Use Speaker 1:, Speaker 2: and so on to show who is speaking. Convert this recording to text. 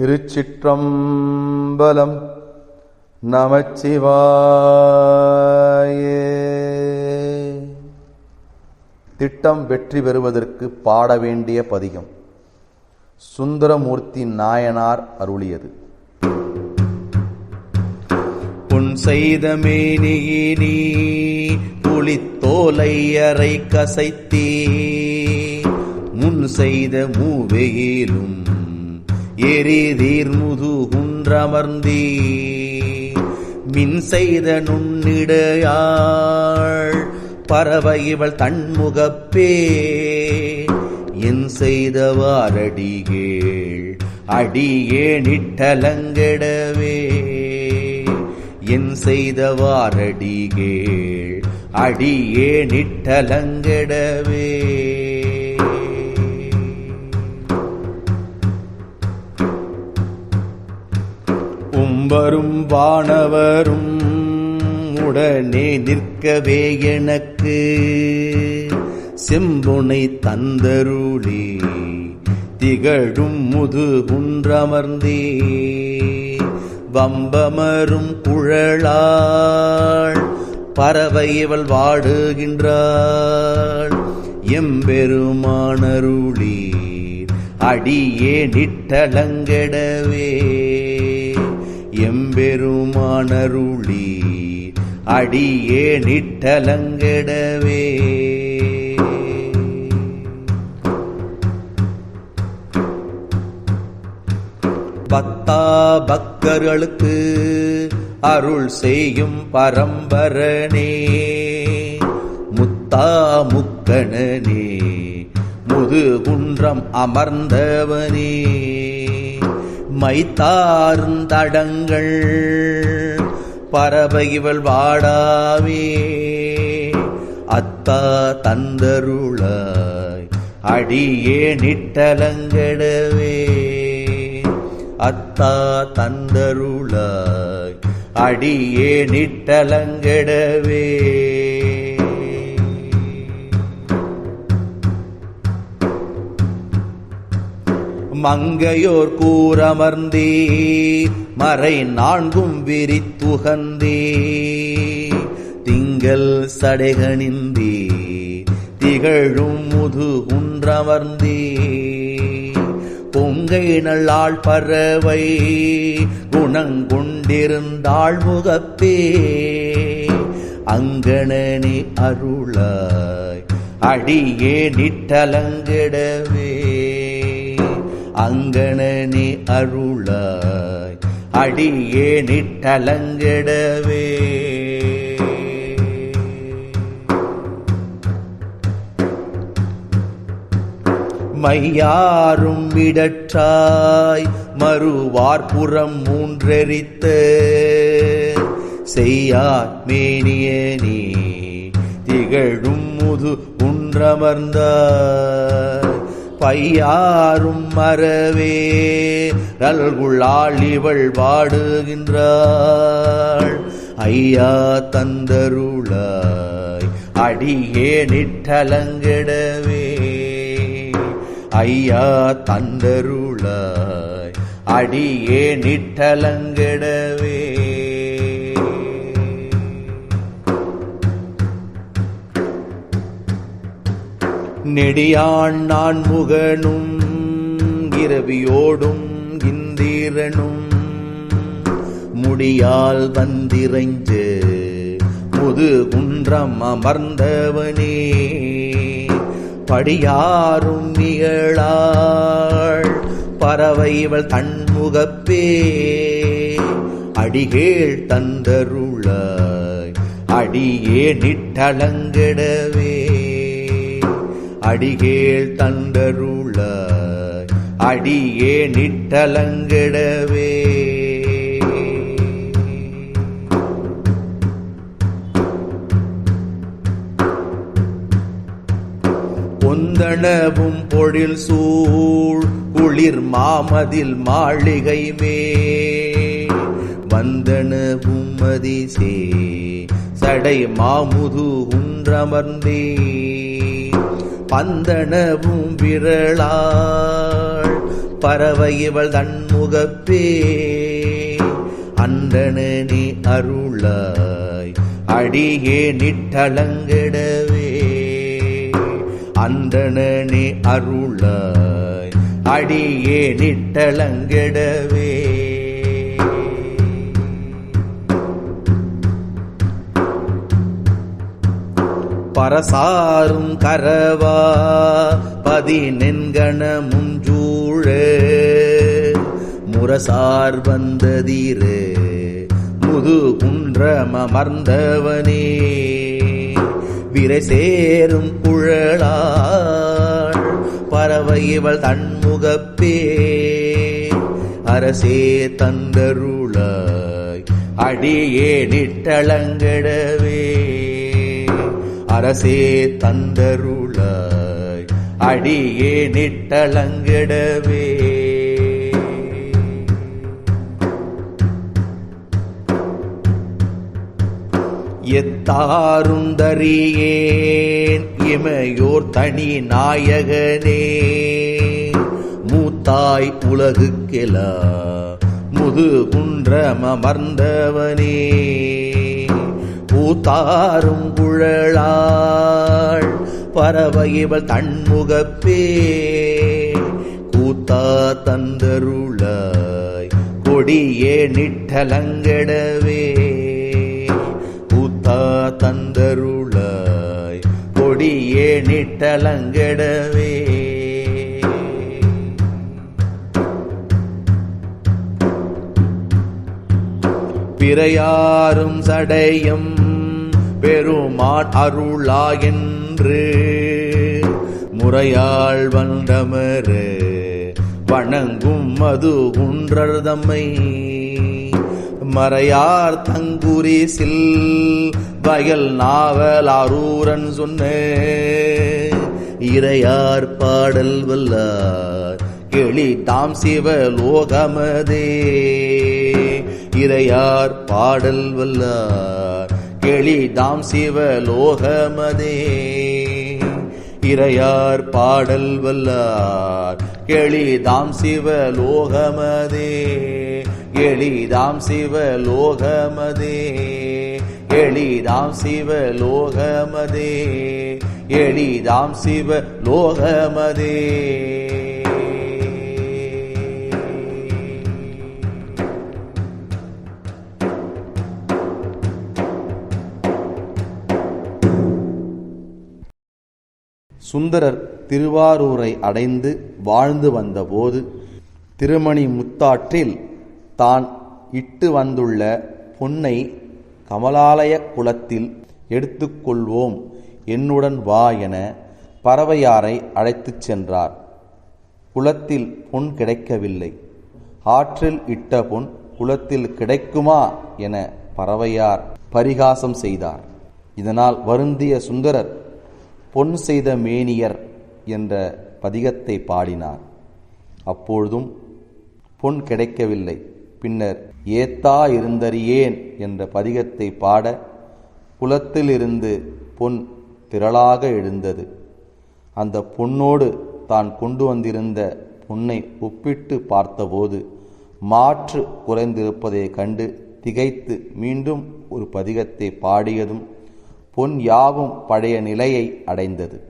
Speaker 1: திருச்சிற்றம்பலம் நமச்சிவாயே. திட்டம் வெற்றி பெறுவதற்கு பாட வேண்டிய பதிகம். சுந்தரமூர்த்தி நாயனார் அருளியது.
Speaker 2: புன் செய்த மேனியினி புலித்தோலை அறை கசைத்தே. முன் செய்த மூவெயிலும் எரிதீர் முதுகுன்றமர்ந்தே மின் செய்த நுண்ணிடையாள் பறவை இவள் தன்முகப்பே. என் செய்தவாரடிகேள் அடியே நிட்டலங்கெடவே. என் செய்தவாரடிகேள் அடியே நிட்டலங்கெடவே. வரும் வானவரும் உடனே நிற்கவே எனக்கு. செம்புனை தந்தருளி திகழும் முதுகுன்றமர்ந்தே. வம்பமரும் குழலாள் பறவை இவள் வாடுகின்றாள். எம்பெருமானருளீர் அடியே நிட்டலங்கெடவே. எம்பெருமானருளி அடியே நிட்டலங்கடவே. பக்தா பக்தர்களுக்கு அருள் செய்யும் பரம்பரனே. முத்தா முக்கணனே முதுகுன்றம் அமர்ந்தவனே. மைத்தார்ந்தடங்கள் பறவை இவள் வாடாவே. அத்தா தந்தருளாய். அடியே நிட்டலங்கடவே. அத்தா தந்தருளாய். அடியே நிட்டலங்கடவே. மங்கையோர் கூறமர்ந்தே மறை நான்கும் விரித்துகந்தே திங்கள் சடைகணிந்தே திகழும் முது முதுகுன்றமர்ந்தே பொங்கை நல்லாள் பறவை குணங்கொண்டிருந்தாள் முகப்பே அங்கணனே அருளாய் அடியே நிட்டலங்கிடவே. அங்கணனே அருளாய். அடியே நிட்டலங்கிடவே. மையாரும் விடற்றாய் மறுவார்புறம் மூன்றெரித்த. செய்யார் மேனியனே திகழும் முது உன்றமர்ந்தாய். பையாரும் மறவே நல்குள்ளாள் இவள் வாடுகின்றாள் ஐயா தந்தருளாய் அடியே நிட்டலங்கிடவே. ஐயா தந்தருளாய் அடியே நிட்டலங்கிடவே. நெடியான் நான் முகனும் இரவியோடும் இந்திரனும். முடியால் வந்திரைஞ்சு முது குன்றம் அமர்ந்தவனே. படியாரும் நிகழாள் பறவை இவள் தன்முகப்பே. அடிகேள் தந்தருளாய் அடியே நிட்டலங்கிடவே. அடிகேள் தந்தருளாய் அடியே நிட்டலங்கிடவே. பொந்தனவும் பொழில் சூழ் குளிர் மாமதில் மாளிகை மே வந்தனவும் மதிசே சடை மாமுது உன்றமர்ந்தே. பந்தனவும் விரளாள். பறவை இவள் தன்முகப்பே அந்தணனே அருளாய். அடியே நிட்டலங்கிடவே. அந்தணனே அருளாய். அடியே நிட்டலங்கிடவே. பரசாரும் கரவா பதினெண்கண முஞ்சூழ முரசார் வந்ததீரே முது குன்றமர்ந்தவனே விரை சேரும் குழலாள் பறவை இவள் தன்முகப்பே. அரசே தந்தருளாய் அடியே நிட்டளங்கிடவே அரசே தந்தருளாய். அடியே நிட்டலங்கிடவே. எத்தாருந்தறியேன் இமையோர் தனி நாயகனே. மூத்தாய் உலகுக்கெலா முது குன்றமர்ந்தவனே பூத்தாரும் புழலாள். பரவ இவள் தன்முகப்பே. கூத்தா தந்தருளாய். கொடியே நிட்டலங்கடவே. கூத்தா தந்தருளாய். கொடியே நிட்டலங்கடவே. பிறையாரும் சடையும் பெருமான் அருளா என்று முறையாள் வந்தமரு வணங்கும் மது குன்றர்தம்மை மறையார் தங்குரிசில் வயல் நாவல் அரூரன் சொன்ன. இறையார் பாடல் வல்லார் கெளி தாம் சிவ லோகமதே இறையார் பாடல் வல்லார் எளிதாம் சிவலோகமதே. இறையார் பாடல் வல்லார் எளிதாம் சிவலோகமதே. எளிதாம் சிவலோகமதே எளிதாம் சிவலோகமதே எளிதாம் சிவலோகமதே.
Speaker 1: சுந்தரர் திருவாரூரை அடைந்து வாழ்ந்து வந்தபோது திருமணி முத்தாற்றில் தான் இட்டு வந்துள்ள பொன்னை கமலாலய குளத்தில் எடுத்துக்கொள்வோம் என்னுடன் வா என பறவையாரை அழைத்துச் சென்றார். குளத்தில் பொன் கிடைக்கவில்லை. ஆற்றில் இட்ட பொன் குளத்தில் கிடைக்குமா என பறவையார் பரிகாசம் செய்தார். இதனால் வருந்திய சுந்தரர் பொன் செய்த மேனியர் என்ற பதிகத்தை பாடினார். அப்பொழுதும் பொன் கிடைக்கவில்லை. பின்னர் ஏத்தா இருந்தறியேன் என்ற பதிகத்தை பாட குலத்திலிருந்து பொன் திரளாக எழுந்தது. அந்த பொன்னோடு தான் கொண்டு வந்திருந்த பொன்னை ஒப்பிட்டு பார்த்தபோது மாற்று குறைந்திருப்பதைக் கண்டு திகைத்து மீண்டும் ஒரு பதிகத்தை பாடியதும் பொன் யாவும் பழைய நிலையை அடைந்தது.